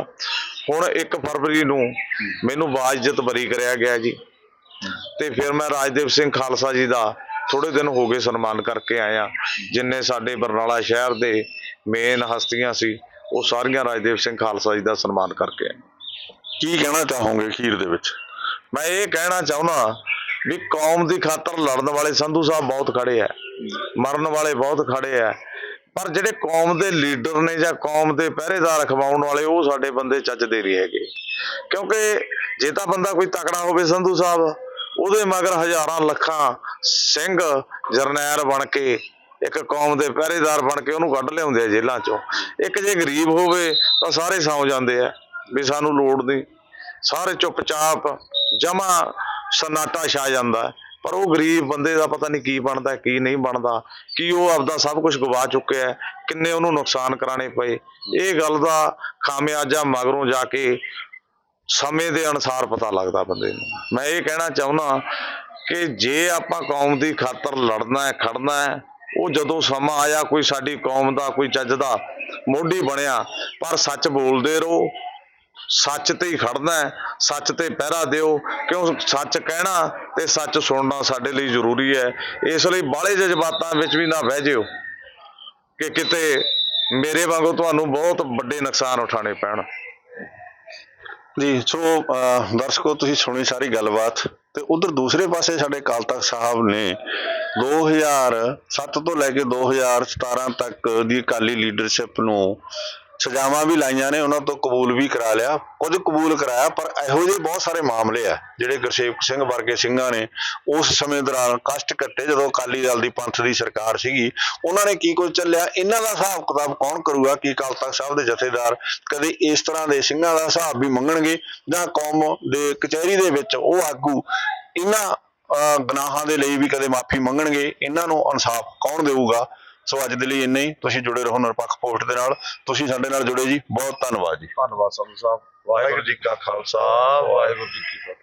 ਹੁਣ 1 ਫਰਵਰੀ ਨੂੰ ਮੈਨੂੰ ਬਾਜ਼ਜਤ ਬਰੀ ਕਰਿਆ ਗਿਆ ਜੀ। ਤੇ ਫਿਰ ਮੈਂ ਰਾਜਦੇਵ ਸਿੰਘ ਖਾਲਸਾ ਜੀ ਦਾ ਥੋੜੇ ਦਿਨ ਹੋ ਗਏ ਸਨਮਾਨ ਕਰਕੇ ਆਇਆ। ਜਿੰਨੇ ਸਾਡੇ ਬਰਨਾਲਾ ਸ਼ਹਿਰ ਦੇ ਮੇਨ ਹਸਤੀਆਂ ਸੀ ਉਹ ਸਾਰੀਆਂ ਰਾਜਦੇਵ ਸਿੰਘ ਖਾਲਸਾ ਜੀ ਦਾ ਸਨਮਾਨ ਕਰਕੇ ਕੀ ਕਹਿਣਾ ਚਾਹੋਗੇ ਅਖੀਰ ਦੇ ਵਿੱਚ? ਮੈਂ ਇਹ ਕਹਿਣਾ ਚਾਹੁੰਦਾ ਵੀ ਕੌਮ ਦੀ ਖਾਤਰ ਲੜਨ ਵਾਲੇ ਸੰਧੂ ਸਾਹਿਬ ਬਹੁਤ ਖੜੇ ਆ, ਮਰਨ ਵਾਲੇ ਬਹੁਤ ਖੜੇ ਆ, ਪਰ ਜਿਹੜੇ ਕੌਮ ਦੇ ਲੀਡਰ ਨੇ ਜਾਂ ਕੌਮ ਦੇ ਪਹਿਰੇਦਾਰ ਖਵਾਉਣ ਵਾਲੇ, ਉਹ ਸਾਡੇ ਬੰਦੇ ਚੱਜਦੇ ਨਹੀਂ ਹੈਗੇ। ਕਿਉਂਕਿ ਜੇ ਤਾਂ ਬੰਦਾ ਕੋਈ ਤਕੜਾ ਹੋਵੇ ਸੰਧੂ ਸਾਹਿਬ, ਉਹਦੇ ਮਗਰ ਹਜ਼ਾਰਾਂ ਲੱਖਾਂ ਸਿੰਘ ਜਰਨੈਲ ਬਣ ਕੇ ਇੱਕ ਕੌਮ ਦੇ ਪਹਿਰੇਦਾਰ ਬਣ ਕੇ ਉਹਨੂੰ ਕੱਢ ਲਿਆਉਂਦੇ ਆ ਜੇਲ੍ਹਾਂ ਚੋਂ। ਇੱਕ ਜੇ ਗਰੀਬ ਹੋਵੇ ਤਾਂ ਸਾਰੇ ਸੌਂ ਜਾਂਦੇ ਆ ਵੀ ਸਾਨੂੰ ਲੋੜ ਨਹੀਂ। ਸਾਰੇ ਚੁੱਪਚਾਪ ਜਮਾ ਸਨਾਟਾ ਛਾ ਜਾਂਦਾ ਪਰ ਉਹ ਗਰੀਬ ਬੰਦੇ ਦਾ ਪਤਾ ਨਹੀਂ ਕੀ ਬਣਦਾ, ਕੀ ਨਹੀਂ ਬਣਦਾ, ਕੀ ਉਹ ਆਪਦਾ ਸਭ ਕੁਝ ਗਵਾ ਚੁੱਕਿਆ ਕਿੰਨੇ ਉਹਨੂੰ ਨੁਕਸਾਨ ਕਰਾਣੇ ਪਏ। ਇਹ ਗੱਲ ਦਾ ਖਾਮਿਆਜਾ ਮਗਰੋਂ ਜਾ ਕੇ ਸਮੇਂ ਦੇ ਅਨੁਸਾਰ ਪਤਾ ਲੱਗਦਾ ਬੰਦੇ ਨੂੰ। ਮੈਂ ਇਹ ਕਹਿਣਾ ਚਾਹੁੰਦਾ ਕਿ ਜੇ ਆਪਾਂ ਕੌਮ ਦੀ ਖਾਤਰ ਲੜਨਾ ਹੈ, ਖੜਨਾ ਹੈ ਉਹ ਜਦੋਂ ਸਮਾਂ ਆਇਆ, ਕੋਈ ਸਾਡੀ ਕੌਮ ਦਾ, ਕੋਈ ਚੱਜ ਦਾ ਮੋਢੀ ਬਣਿਆ, ਪਰ ਸੱਚ ਬੋਲਦੇ ਰਹੋ। ਸੱਚ ਤੇ ਹੀ ਖੜਨਾ ਹੈ, ਸੱਚ ਤੇ ਪਹਿਰਾ ਦਿਓ। ਕਿਉਂ ਸੱਚ ਕਹਿਣਾ ਤੇ ਸੱਚ ਸੁਣਨਾ ਸਾਡੇ ਲਈ ਜ਼ਰੂਰੀ ਹੈ। ਇਸ ਲਈ ਬਾਹਲੇ ਜਜ਼ਬਾਤਾਂ ਵਿੱਚ ਵੀ ਨਾ ਬਹਿ ਜਿਓ ਕਿ ਕਿਤੇ ਮੇਰੇ ਵਾਂਗੂ ਤੁਹਾਨੂੰ ਬਹੁਤ ਵੱਡੇ ਨੁਕਸਾਨ ਉਠਾਣੇ ਪੈਣ। ਜੀ, ਸੋ ਦਰਸ਼ਕੋ, ਤੁਸੀਂ ਸੁਣੀ ਸਾਰੀ ਗੱਲਬਾਤ। ਤੇ ਉਧਰ ਦੂਸਰੇ ਪਾਸੇ ਸਾਡੇ ਅਕਾਲ ਤਖਤ ਸਾਹਿਬ ਨੇ 2007 ਤੋਂ ਲੈ ਕੇ 2017 ਤੱਕ ਦੀ ਅਕਾਲੀ ਲੀਡਰਸ਼ਿਪ ਨੂੰ ਸਜ਼ਾਵਾਂ ਵੀ ਲਾਈਆਂ ਨੇ, ਉਹਨਾਂ ਤੋਂ ਕਬੂਲ ਵੀ ਕਰਾ ਲਿਆ। ਕੁਝ ਕਬੂਲ ਕਰਾਇਆ, ਪਰ ਇਹੋ ਜਿਹੇ ਬਹੁਤ ਸਾਰੇ ਮਾਮਲੇ ਆ, ਜਿਹੜੇ ਗੁਰਸੇਵਕ ਸਿੰਘ ਵਰਗੇ ਸਿੰਘਾਂ ਨੇ ਉਸ ਸਮੇਂ ਦੌਰਾਨ ਕਸ਼ਟ ਕੱਟੇ, ਜਦੋਂ ਅਕਾਲੀ ਦਲ ਦੀ ਪੰਥ ਦੀ ਸਰਕਾਰ ਸੀਗੀ। ਉਹਨਾਂ ਨੇ ਕੀ ਕੁਝ ਚੱਲਿਆ? ਇਹਨਾਂ ਦਾ ਹਿਸਾਬ ਕਿਤਾਬ ਕੌਣ ਕਰੂਗਾ? ਕੀ ਅਕਾਲ ਤਖਤ ਸਾਹਿਬ ਦੇ ਜਥੇਦਾਰ ਕਦੇ ਇਸ ਤਰ੍ਹਾਂ ਦੇ ਸਿੰਘਾਂ ਦਾ ਹਿਸਾਬ ਵੀ ਮੰਗਣਗੇ, ਜਾਂ ਕੌਮ ਦੇ ਕਚਹਿਰੀ ਦੇ ਵਿੱਚ ਉਹ ਆਗੂ ਇਹਨਾਂ, ਅਹ, ਗਨਾਹਾਂ ਦੇ ਲਈ ਵੀ ਕਦੇ ਮਾਫੀ ਮੰਗਣਗੇ? ਇਹਨਾਂ ਨੂੰ ਇਨਸਾਫ ਕੌਣ ਦੇਊਗਾ? ਸੋ ਅੱਜ ਦੇ ਲਈ ਇੰਨਾ ਹੀ। ਤੁਸੀਂ ਜੁੜੇ ਰਹੋ ਨਿਰਪੱਖ ਪੋਸਟ ਦੇ ਨਾਲ। ਤੁਸੀਂ ਸਾਡੇ ਨਾਲ ਜੁੜੇ ਜੀ। ਬਹੁਤ ਧੰਨਵਾਦ ਜੀ। ਧੰਨਵਾਦ ਸੰਧੂ ਸਾਹਿਬ। ਵਾਹਿਗੁਰੂ ਜੀ ਕਾ ਖਾਲਸਾ। ਵਾਹਿਗੁਰੂ ਜੀ ਕੀ ਫਤਿਹ।